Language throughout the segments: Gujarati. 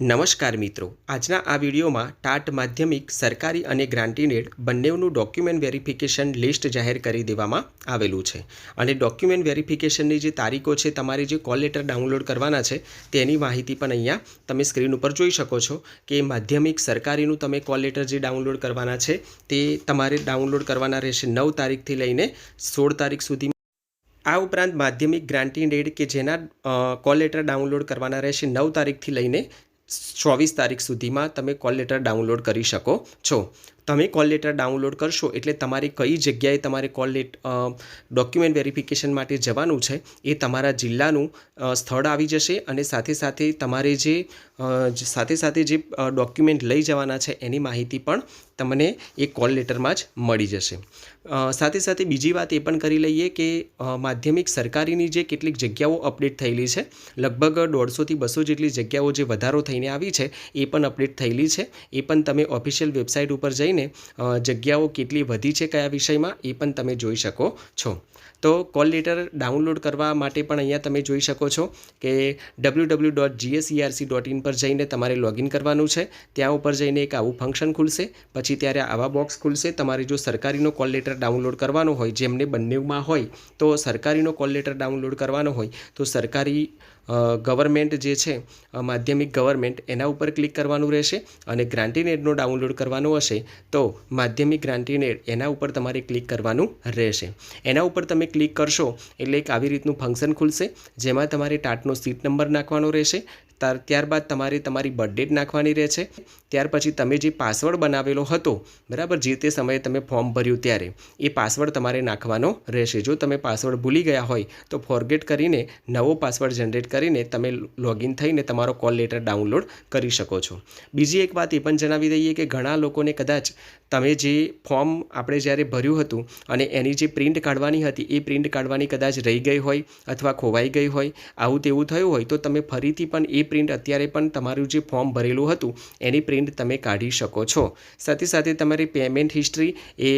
નમસ્કાર મિત્રો. આજના આ વિડીયોમાં ટાટ માધ્યમિક, સરકારી અને ગ્રાન્ટીનેડ બંનેનું ડોક્યુમેન્ટ વેરિફિકેશન લિસ્ટ જાહેર કરી દેવામાં આવેલું છે. અને ડોક્યુમેન્ટ વેરિફિકેશનની જે તારીખો છે, તમારે જે કોલ લેટર ડાઉનલોડ કરવાના છે, તેની માહિતી પણ અહીંયા તમે સ્ક્રીન ઉપર જોઈ શકો છો કે માધ્યમિક, સરકારીનું તમે કોલ લેટર જે ડાઉનલોડ કરવાના છે, તે તમારે ડાઉનલોડ કરવાના રહેશે નવ તારીખથી લઈને સોળ તારીખ સુધી. આ ઉપરાંત માધ્યમિક, ગ્રાન્ટીનેડ કે જેના કોલ લેટર ડાઉનલોડ કરવાના રહેશે નવ તારીખથી લઈને ચોવીસ તારીખ સુધીમાં તમે કોલ લેટર ડાઉનલોડ કરી શકો છો. તમે કોલ લેટર ડાઉનલોડ કરશો એટલે તમારે કઈ જગ્યાએ તમારે કોલ લેટ ડોક્યુમેન્ટ વેરિફિકેશન માટે જવાનું છે એ તમારા જિલ્લાનું સ્થળ આવી જશે અને સાથે સાથે તમારે જે સાથે સાથે જે ડોક્યુમેન્ટ લઈ જવાના છે એની માહિતી પણ તમને એ કોલ લેટરમાં જ મળી જશે. સાથે સાથે બીજી વાત એ પણ કરી લઈએ કે માધ્યમિક સરકારીની જે કેટલીક જગ્યાઓ અપડેટ થયેલી છે, લગભગ દોઢસોથી બસો જેટલી જગ્યાઓ જે વધારો થઈને આવી છે એ પણ અપડેટ થયેલી છે. એ પણ તમે ઓફિશિયલ વેબસાઇટ ઉપર જઈને અ, જગ્યાઓ કેટલી વધી છે કયા વિષયમાં એ પણ તમે જોઈ શકો છો. તો કોલ લેટર ડાઉનલોડ કરવા માટે પણ અહીંયા તમે જોઈ શકો છો કે W W dot GSERC dot in પર જઈને તમારે લોગિન કરવાનું છે. ત્યાં ઉપર જઈને એક આવું ફંક્શન ખુલશે. પછી ત્યારે આવા બોક્સ ખુલશે. તમારે જો સરકારીનો કોલ લેટર ડાઉનલોડ કરવાનો હોય જેમને બંનેમાં હોય તો સરકારીનો કોલ લેટર ડાઉનલોડ કરવાનો હોય તો સરકારી ગવર્મેન્ટ જે છે માધ્યમિક ગવર્મેન્ટ એના ઉપર ક્લિક કરવાનું રહેશે અને ગ્રાન્ટીનેડનો ડાઉનલોડ કરવાનો હશે, તો માધ્યમિક ગ્રાન્ટીનેડ એના ઉપર તમારે ક્લિક કરવાનું રહેશે. એના ઉપર તમે ક્લિક કરશો એટલે એક આવી રીતનું ફંક્શન ખુલશે, જેમાં તમારે ટાટનો સીટ નંબર નાખવાનો રહેશે ત્યારબાદ તમારે તમારી બર્થડેટ નાખવાની રહેશે, ત્યાર પછી તમે જે પાસવર્ડ બનાવેલો હતો, બરાબર, જે તે સમયે તમે ફોર્મ ભર્યું ત્યારે, એ પાસવર્ડ તમારે નાખવાનો રહેશે. જો તમે પાસવર્ડ ભૂલી ગયા હોય, તો ફોરગેટ કરીને નવો પાસવર્ડ જનરેટ કરીને તમે લોગિન થઈને તમારો કોલ લેટર ડાઉનલોડ કરી શકો છો. બીજી એક વાત એ પણ જણાવી દઈએ કે ઘણા લોકોને કદાચ તમે જે ફોર્મ આપણે જ્યારે ભર્યું હતું અને એની જે પ્રિન્ટ કાઢવાની હતી, એ પ્રિન્ટ કાઢવાની કદાચ રહી ગઈ હોય અથવા ખોવાઈ ગઈ હોય, આવું તેવું થયું હોય, તો તમે ફરીથી પણ એ પ્રિન્ટ અત્યારે પણ તમારું જે ફોર્મ ભરેલું હતું, એની પ્રિન્ટ તમે કાઢી શકો છો. સાથે સાથે તમારી પેમેન્ટ હિસ્ટ્રી એ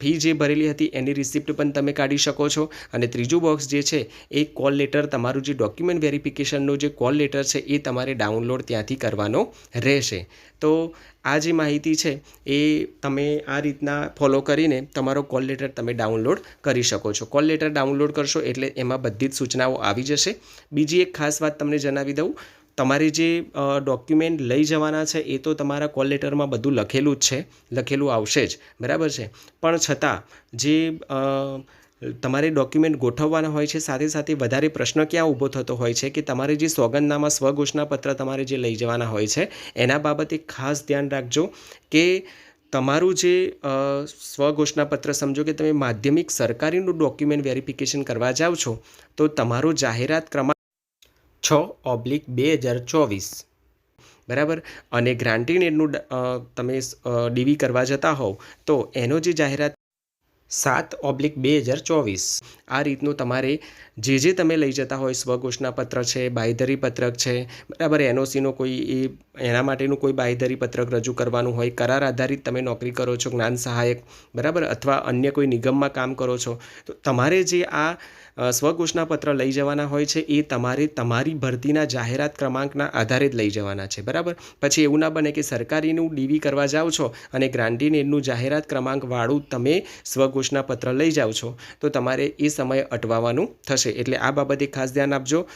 ફી જે ભરેલી હતી એની રિસિપ્ટ પણ તમે કાઢી શકો છો. અને ત્રીજું બોક્સ જે છે, એ કોલ લેટર તમારું જે ડોક્યુમેન્ટ વેરિફિકેશનનો જે કોલ લેટર છે, એ તમારે ડાઉનલોડ ત્યાંથી કરવાનો રહેશે. તો આ જે માહિતી છે, એ તમે આ રીતના ફોલો કરીને તમારો કોલ લેટર તમે ડાઉનલોડ કરી શકો છો. કોલ લેટર ડાઉનલોડ કરશો એટલે એમાં બધી જ સૂચનાઓ આવી જશે. બીજી એક ખાસ વાત તમને જણાવી દઉં. તમારે જે ડોક્યુમેન્ટ લઈ જવાના છે, એ તો તમારા કોલ લેટરમાં બધું લખેલું જ છે, લખેલું આવશે જ, બરાબર છે? પણ છતાં, જે તમારે ડોક્યુમેન્ટ ગોઠવવાના હોય છે, સાથે સાથે વધારે પ્રશ્ન ક્યાં ઊભો થતો હોય છે કે તમારે જે સોગંદનામા સ્વઘોષણાપત્ર તમારે જે લઈ જવાના હોય છે, એના બાબતે ખાસ ધ્યાન રાખજો કે તમારું જે સ્વઘોષણાપત્ર સમજો કે તમે માધ્યમિક સરકારીનું ડોક્યુમેન્ટ વેરિફિકેશન કરવા જાઓ છો, તો તમારો જાહેરાત ક્રમાંક છ ઓબ્લિક બે હજાર ચોવીસ. બરાબર? અને ગ્રાન્ટીનેડનું તમે ડીવી કરવા જતા હોવ, તો એનો જે જાહેરાત સાત ઓબ્લિક બે હજાર ચોવીસ. આ રીતનું તમારે જે જે તમે લઈ જતા હોય સ્વઘોષણાપત્ર છે, બાંયધરી પત્રક છે, બરાબર? એનઓસીનો કોઈ એ, એના માટેનું કોઈ બાંયધરી પત્રક રજૂ કરવાનું હોય, કરાર આધારિત તમે નોકરી કરો છો, જ્ઞાન સહાયક, બરાબર? અથવા અન્ય કોઈ નિગમમાં કામ કરો છો, તો તમારે જે આ અ, સ્વઘોષણાપત્ર લઈ જવાના હોય છે એ તમારે તમારી ભરતીના જાહેરાત ક્રમાંકના આધારે જ લઈ જવાના છે બરાબર? પછી એવું ના બને કે સરકારીનું ડીવી કરવા જાઓ છો અને ગ્રાન્ટીનેડનું જાહેરાત ક્રમાંકવાળું તમે સ્વઘોષણાપત્ર લઈ જાઓ છો તો તમારે એ સમયે અટવાવાનું થશે. એટલે આ બાબતે ખાસ ધ્યાન આપજો.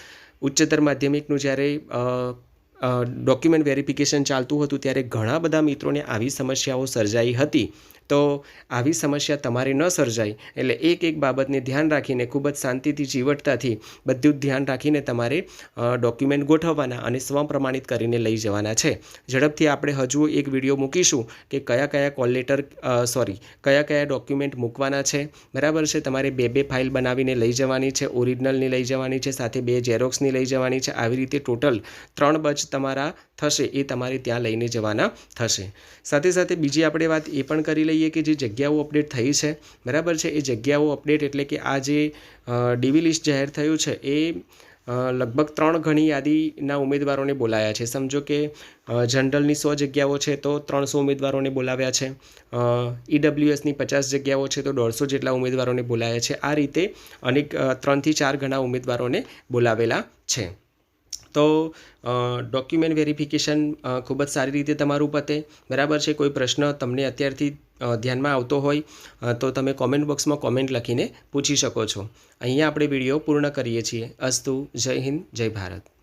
ઉચ્ચતર માધ્યમિકનું જ્યારે ડોક્યુમેન્ટ વેરિફિકેશન ચાલતું હતું ત્યારે ઘણા બધા મિત્રોને આવી સમસ્યાઓ સર્જાઈ હતી. તો આવી સમસ્યા તમારે ન સર્જાય. એટલે એક એક બાબતને ધ્યાન રાખીને ખૂબ જ શાંતિથી ચીવટતાથી બધું જ ધ્યાન રાખીને તમારે ડોક્યુમેન્ટ ગોઠવવાના અને સ્વપ્રમાણિત કરીને લઈ જવાના છે. ઝડપથી આપણે હજુ એક વીડિયો મૂકીશું કે કયા કયા કોલ લેટર સોરી કયા કયા ડોક્યુમેન્ટ મૂકવાના છે. બરાબર છે? તમારે બે બે ફાઇલ બનાવીને લઈ જવાની છે ઓરિજિનલની લઈ જવાની છે, સાથે બે ઝેરોક્સની લઈ જવાની છે. આવી રીતે ટોટલ ત્રણ બચ તમારા થશે, એ તમારે ત્યાં લઈને જવાના થશે. સાથે સાથે બીજી આપણે વાત એ પણ કરી લઈએ કે જે જગ્યાઓ અપડેટ થઈ છે, બરાબર છે? એ જગ્યાઓ અપડેટ એટલે કે આ જે ડીવી લિસ્ટ જાહેર થયું છે, એ લગભગ ત્રણ ઘણી યાદીના ઉમેદવારોને બોલાયા છે. સમજો કે જનરલની સો જગ્યાઓ છે તો ત્રણસો ઉમેદવારોને બોલાવ્યા છે ઈડબ્લ્યુએસની પચાસ જગ્યાઓ છે તો દોઢસો જેટલા ઉમેદવારોને બોલાયા છે. આ રીતે અનેક ત્રણથી ચાર ઘણા ઉમેદવારોને બોલાવેલા છે. તો ડોક્યુમેન્ટ વેરિફિકેશન ખૂબ જ સારી રીતે તમારું પતે. બરાબર છે? કોઈ પ્રશ્ન તમને અત્યારથી ધ્યાનમાં આવતો હોય તો તમે કોમેન્ટ બોક્સમાં કોમેન્ટ લખીને પૂછી શકો છો. અહીંયા આપણે વીડિયો પૂર્ણ કરીએ છીએ. અસ્તુ, જય હિન્દ, જય ભારત.